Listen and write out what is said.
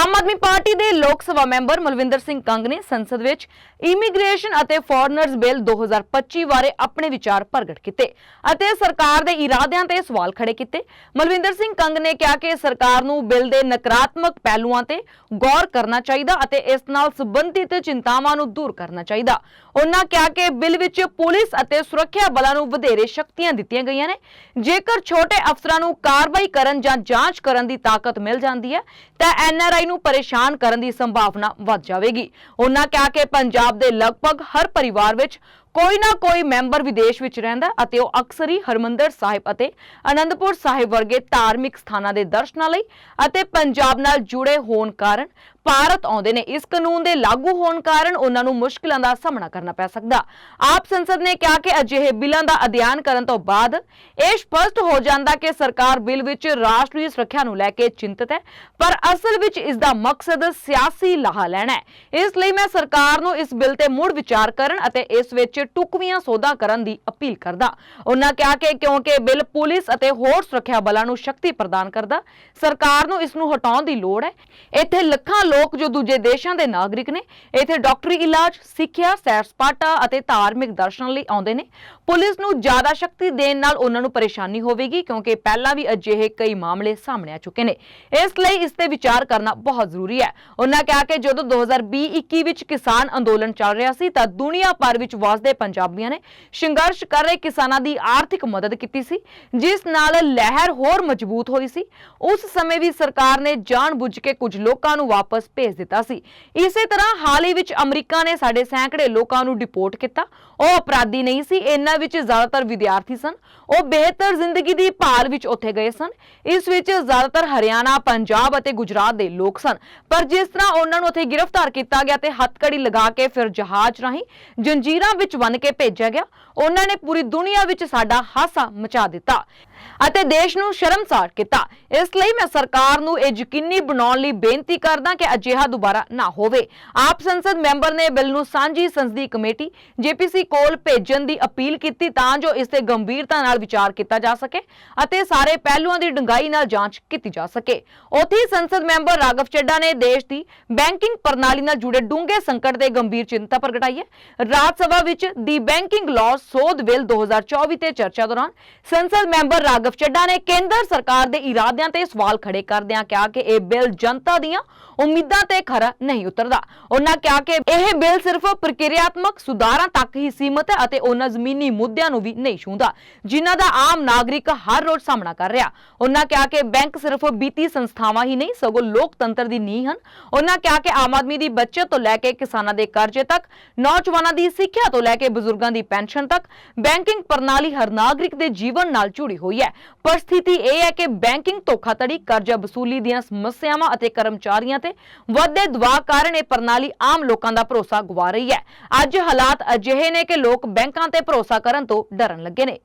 Aam Aadmi party ਦੇ Lok Sabha member Malvinder Singh Kang ਨੇ ਸੰਸਦ ਵਿੱਚ ਇਮੀਗ੍ਰੇਸ਼ਨ ਅਤੇ ਫੋਰਨਰਜ਼ ਬਿੱਲ 2025 ਬਾਰੇ ਆਪਣੇ ਵਿਚਾਰ ਪ੍ਰਗਟ ਕੀਤੇ ਅਤੇ ਸਰਕਾਰ ਦੇ ਇਰਾਦਿਆਂ ਤੇ ਸਵਾਲ ਖੜੇ ਕੀਤੇ। ਮਲਵਿੰਦਰ ਸਿੰਘ ਕੰਗ ਨੇ ਕਿਹਾ ਕਿ ਸਰਕਾਰ ਨੂੰ ਬਿੱਲ ਦੇ ਨਕਾਰਾਤਮਕ ਪਹਿਲੂਆਂ ਤੇ ਗੌਰ ਕਰਨਾ ਚਾਹੀਦਾ ਅਤੇ ਇਸ ਨਾਲ ਸੰਬੰਧਿਤ ਚਿੰਤਾਵਾਂ ਨੂੰ ਦੂਰ ਕਰਨਾ ਚਾਹੀਦਾ। ਉਹਨਾਂ ਕਿਹਾ ਕਿ ਬਿੱਲ ਵਿੱਚ ਪੁਲਿਸ ਅਤੇ ਸੁਰੱਖਿਆ ਬਲਾਂ ਨੂੰ ਵਧੇਰੇ ਸ਼ਕਤੀਆਂ ਦਿੱਤੀਆਂ ਗਈਆਂ ਨੇ। ਜੇਕਰ ਛੋਟੇ ਅਫਸਰਾਂ ਨੂੰ ਕਾਰਵਾਈ ਕਰਨ ਜਾਂ ਜਾਂਚ ਕਰਨ ਦੀ ਤਾਕਤ ਮਿਲ ਜਾਂਦੀ ਹੈ, ਤਾਂ ਐਨ ਐਨਆਰਆਈ ਨੂੰ ਪਰੇਸ਼ਾਨ ਕਰਨ ਦੀ ਸੰਭਾਵਨਾ ਵੱਧ ਜਾਵੇਗੀ। ਉਹਨਾਂ ਕਿਹਾ ਕਿ ਪੰਜਾਬ ਦੇ ਲਗਭਗ ਹਰ ਪਰਿਵਾਰ ਵਿੱਚ ਕੋਈ ਨਾ ਕੋਈ ਮੈਂਬਰ ਵਿਦੇਸ਼ ਵਿੱਚ ਰਹਿੰਦਾ ਅਤੇ ਉਹ ਅਕਸਰ ਹੀ ਹਰਮੰਦਰ ਸਾਹਿਬ ਅਤੇ ਅਨੰਦਪੁਰ ਸਾਹਿਬ ਵਰਗੇ ਧਾਰਮਿਕ ਸਥਾਨਾਂ ਦੇ ਦਰਸ਼ਨਾਂ ਲਈ ਅਤੇ ਪੰਜਾਬ ਨਾਲ ਜੁੜੇ ਹੋਣ ਕਾਰਨ ਭਾਰਤ ਆਉਂਦੇ ਨੇ। ਇਸ ਕਾਨੂੰਨ ਦੇ ਲਾਗੂ ਹੋਣ ਕਾਰਨ ਉਹਨਾਂ ਨੂੰ ਮੁਸ਼ਕਲਾਂ ਦਾ ਸਾਹਮਣਾ ਕਰਨਾ ਪੈ ਸਕਦਾ। ਆਪ ਸੰਸਦ ਨੇ ਕਿਹਾ ਕਿ ਅਜਿਹੇ ਬਿੱਲਾਂ ਦਾ ਅਧਿਐਨ ਕਰਨ ਤੋਂ ਬਾਅਦ ਇਹ ਸਪਸ਼ਟ ਹੋ ਜਾਂਦਾ ਕਿ ਸਰਕਾਰ ਬਿੱਲ ਵਿੱਚ ਰਾਸ਼ਟਰੀ ਸੁਰੱਖਿਆ ਨੂੰ ਲੈ ਕੇ ਚਿੰਤਤ ਹੈ, ਪਰ ਅਸਲ ਵਿੱਚ ਇਸ ਦਾ ਮਕਸਦ ਸਿਆਸੀ ਲਾਹਾ ਲੈਣਾ ਹੈ। ਇਸ ਲਈ ਮੈਂ ਸਰਕਾਰ ਨੂੰ ਇਸ ਬਿੱਲ ਤੇ ਮੁੜ ਵਿਚਾਰ ਕਰਨ ਅਤੇ ਇਸ ਵਿੱਚ ਟੁਕਵੀਆਂ ਸੋਧਾਂ ਕਰਨ ਦੀ ਅਪੀਲ ਕਰਦਾ। ਉਹਨਾਂ ਕਿਹਾ ਕਿ ਕਿਉਂਕਿ ਬਿੱਲ ਪੁਲਿਸ ਅਤੇ ਹੋਰ ਸੁਰੱਖਿਆ ਬਲਾਂ ਨੂੰ ਸ਼ਕਤੀ ਪ੍ਰਦਾਨ ਕਰਦਾ, ਸਰਕਾਰ ਨੂੰ ਇਸ ਨੂੰ ਹਟਾਉਣ ਦੀ ਲੋੜ ਹੈ। ਇੱਥੇ ਲੱਖਾਂ ਲੋਕ ਜੋ ਦੂਜੇ ਦੇਸ਼ਾਂ ਦੇ ਨਾਗਰਿਕ ਨੇ, ਇੱਥੇ ਡਾਕਟਰੀ ਇਲਾਜ, ਸਿੱਖਿਆ, ਸੈਰ ਸਪਾਟਾ ਅਤੇ ਧਾਰਮਿਕ ਦਰਸ਼ਨ ਲਈ ਆਉਂਦੇ ਨੇ। ਪੁਲਿਸ ਨੂੰ ਜ਼ਿਆਦਾ ਸ਼ਕਤੀ ਦੇਣ ਨਾਲ ਉਹਨਾਂ ਨੂੰ ਪਰੇਸ਼ਾਨੀ ਹੋਵੇਗੀ, ਕਿਉਂਕਿ ਪਹਿਲਾਂ ਵੀ ਅਜਿਹੇ ਕਈ ਮਾਮਲੇ ਸਾਹਮਣੇ ਆ ਚੁੱਕੇ ਨੇ। ਇਸ ਲਈ ਇਸ ਤੇ ਵਿਚਾਰ ਕਰਨਾ ਬਹੁਤ ਜ਼ਰੂਰੀ ਹੈ। ਉਹਨਾਂ ਕਿਹਾ ਕਿ ਜਦੋਂ 2020-21 ਵਿੱਚ ਕਿਸਾਨ ਅੰਦੋਲਨ ਚੱਲ ਰਿਹਾ ਸੀ, ਤਾਂ ਦੁਨੀਆ ਭਰ ਵਿੱਚ ਵਸਦੇ ਪੰਜਾਬੀਆਂ ਨੇ ਸੰਘਰਸ਼ ਕਰ ਰਹੇ ਕਿਸਾਨਾਂ ਦੀ ਆਰਥਿਕ ਮਦਦ ਕੀਤੀ ਸੀ, ਜਿਸ ਨਾਲ ਲਹਿਰ ਹੋਰ ਮਜ਼ਬੂਤ ਹੋਈ ਸੀ। ਉਸ ਸਮੇਂ ਵੀ ਸਰਕਾਰ ਨੇ ਜਾਣਬੁੱਝ ਕੇ ਕੁਝ ਲੋਕਾਂ ਨੂੰ ਵਾਪਸ ਭੇਜ ਦਿੱਤਾ ਸੀ। ਇਸੇ ਤਰ੍ਹਾਂ ਹਾਲ ਹੀ ਵਿੱਚ ਅਮਰੀਕਾ ਨੇ ਸਾਡੇ ਸੈਂਕੜੇ ਲੋਕਾਂ ਨੂੰ ਡਿਪੋਰਟ ਕੀਤਾ। ਉਹ ਅਪਰਾਧੀ ਨਹੀਂ ਸੀ, ਇਹਨਾਂ ਵਿੱਚ ਜ਼ਿਆਦਾਤਰ ਵਿਦਿਆਰਥੀ ਸਨ। ਉਹ ਬਿਹਤਰ ਜ਼ਿੰਦਗੀ ਦੀ ਭਾਲ ਵਿੱਚ ਉੱਥੇ ਗਏ ਸਨ। ਇਸ ਵਿੱਚ ਜ਼ਿਆਦਾਤਰ ਹਰਿਆਣਾ, ਪੰਜਾਬ ਅਤੇ ਗੁਜਰਾਤ ਦੇ ਲੋਕ ਸਨ। ਪਰ ਜਿਸ ਤਰ੍ਹਾਂ ਉਹਨਾਂ ਨੂੰ ਉੱਥੇ ਗ੍ਰਿਫਤਾਰ ਕੀਤਾ ਗਿਆ ਤੇ ਹੱਥਕੜੀ ਲਗਾ ਕੇ ਫਿਰ ਜਹਾਜ਼ ਰਾਹੀਂ ਜੰਜੀਰਾਂ ਵਿੱਚ ਬੰਨ ਕੇ ਭੇਜਿਆ ਗਿਆ। ਉਹਨਾਂ ਨੇ ਪੂਰੀ ਦੁਨੀਆ ਵਿੱਚ ਸਾਡਾ ਹਾਸਾ ਮਚਾ ਦਿੱਤਾ ਅਤੇ ਦੇਸ਼ ਨੂੰ ਸ਼ਰਮਸਾਰ ਕੀਤਾ। ਇਸ ਲਈ ਮੈਂ ਸਰਕਾਰ ਨੂੰ ਇਹ ਯਕੀਨੀ ਬਣਾਉਣ ਲਈ ਬੇਨਤੀ ਕਰਦਾ ਕਿ ਅਜਿਹਾ ਦੁਬਾਰਾ ਨਾ ਹੋਵੇ। ਆਪ ਸੰਸਦ ਮੈਂਬਰ ਨੇ ਬਿੱਲ ਨੂੰ ਸਾਂਝੀ ਸੰਸਦੀ ਕਮੇਟੀ, ਜੇਪੀਸੀ ਕੋਲ ਭੇਜਣ ਦੀ ਅਪੀਲ ਕੀਤੀ ਤਾਂ ਜੋ ਇਸ ਤੇ ਗੰਭੀਰਤਾ ਨਾਲ ਵਿਚਾਰ ਕੀਤਾ ਜਾ ਸਕੇ ਅਤੇ ਸਾਰੇ ਪਹਿਲੂਆਂ ਦੀ ਡੂੰਘਾਈ ਨਾਲ ਜਾਂਚ ਕੀਤੀ ਜਾ ਸਕੇ। ਉੱਥੇ ਸੰਸਦ ਮੈਂਬਰ ਰਾਘਵ ਚੱਡਾ ਨੇ ਦੇਸ਼ ਦੀ ਬੈਂਕਿੰਗ ਪ੍ਰਣਾਲੀ ਨਾਲ ਜੁੜੇ ਡੂੰਘੇ ਸੰਕਟ ਤੇ ਗੰਭੀਰ ਚਿੰਤਾ ਪ੍ਰਗਟਾਈ ਹੈ। ਰਾਜ ਸਭਾ ਵਿੱਚ ਦੀ ਬੈਂਕਿੰਗ ਲਾਅ ਸੋਧ ਬਿੱਲ 2024 ਤੇ ਚਰਚਾ ਦੌਰਾਨ ਸੰਸਦ ਮੈਂਬਰ ਰਾਘਵ ਚੱਡਾ ਨੇ ਕੇਂਦਰ ਸਰਕਾਰ ਦੇ ਇਰਾਦਿਆਂ ਤੇ ਸਵਾਲ ਖੜੇ ਕਰਦਿਆਂ ਕਿਹਾ ਕਿ ਇਹ ਬਿੱਲ ਜਨਤਾ ਦੀਆਂ ਉਮੀਦਾਂ ਤੇ ਖਰਾ ਨਹੀਂ ਉਤਰਦਾ। ਉਹਨਾਂ ਕਿਹਾ ਕਿ ਇਹ ਬਿੱਲ ਸਿਰਫ ਪ੍ਰਕਿਰਿਆਤਮਕ ਸੁਧਾਰਾਂ ਤੱਕ ਹੀ ਸੀਮਤ ਹੈ ਅਤੇ ਉਹਨਾਂ ਜ਼ਮੀਨੀ ਮੁੱਦਿਆਂ ਨੂੰ ਵੀ ਨਹੀਂ ਛੂੰਹਦਾ, ਜਿਨ੍ਹਾਂ ਦਾ ਆਮ ਨਾਗਰਿਕ ਹਰ ਰੋਜ਼ ਸਾਹਮਣਾ ਕਰ ਰਿਹਾ। ਉਹਨਾਂ ਕਿਹਾ ਕਿ ਬੈਂਕ ਸਿਰਫ ਬੀਤੀ ਸੰਸਥਾਵਾਂ ਹੀ ਨਹੀਂ, ਸਗੋਂ ਲੋਕਤੰਤਰ ਦੀ ਨੀਂਹ ਹਨ। ਉਹਨਾਂ ਕਿਹਾ ਕਿ ਆਮ ਆਦਮੀ ਦੀ ਬੱਚਤ ਤੋਂ ਲੈ ਕੇ ਕਿਸਾਨਾਂ ਦੇ ਕਰਜ਼ੇ ਤੱਕ, ਨੌਜਵਾਨਾਂ ਦੀ ਸਿੱਖਿਆ ਤੋਂ ਲੈ ਕੇ ਬਜ਼ੁਰਗਾਂ ਦੀ ਪੈਨਸ਼ਨ ਤੱਕ ਬੈਂਕਿੰਗ ਪ੍ਰਣਾਲੀ ਹਰ ਨਾਗਰਿਕ ਦੇ ਜੀਵਨ ਨਾਲ ਜੁੜੀ ਹੋਈ ਹੈ। ਪਰ ਸਥਿਤੀ ਇਹ ਹੈ ਕਿ ਬੈਂਕਿੰਗ ਧੋਖਾਧੜੀ, ਕਰਜ਼ਾ ਵਸੂਲੀ ਦੀਆਂ ਸਮੱਸਿਆਵਾਂ ਅਤੇ ਕਰਮਚਾਰੀਆਂ ਤੇ ਵੱਧਦੇ ਦਬਾਅ ਕਾਰਨ ਇਹ ਪ੍ਰਣਾਲੀ ਆਮ ਲੋਕਾਂ ਦਾ ਭਰੋਸਾ ਗਵਾ ਰਹੀ ਹੈ। ਅੱਜ ਹਾਲਾਤ ਅਜਿਹੇ ਨੇ ਕਿ ਲੋਕ ਬੈਂਕਾਂ ਤੇ ਭਰੋਸਾ ਕਰਨ ਤੋਂ ਡਰਨ ਲੱਗੇ ਨੇ।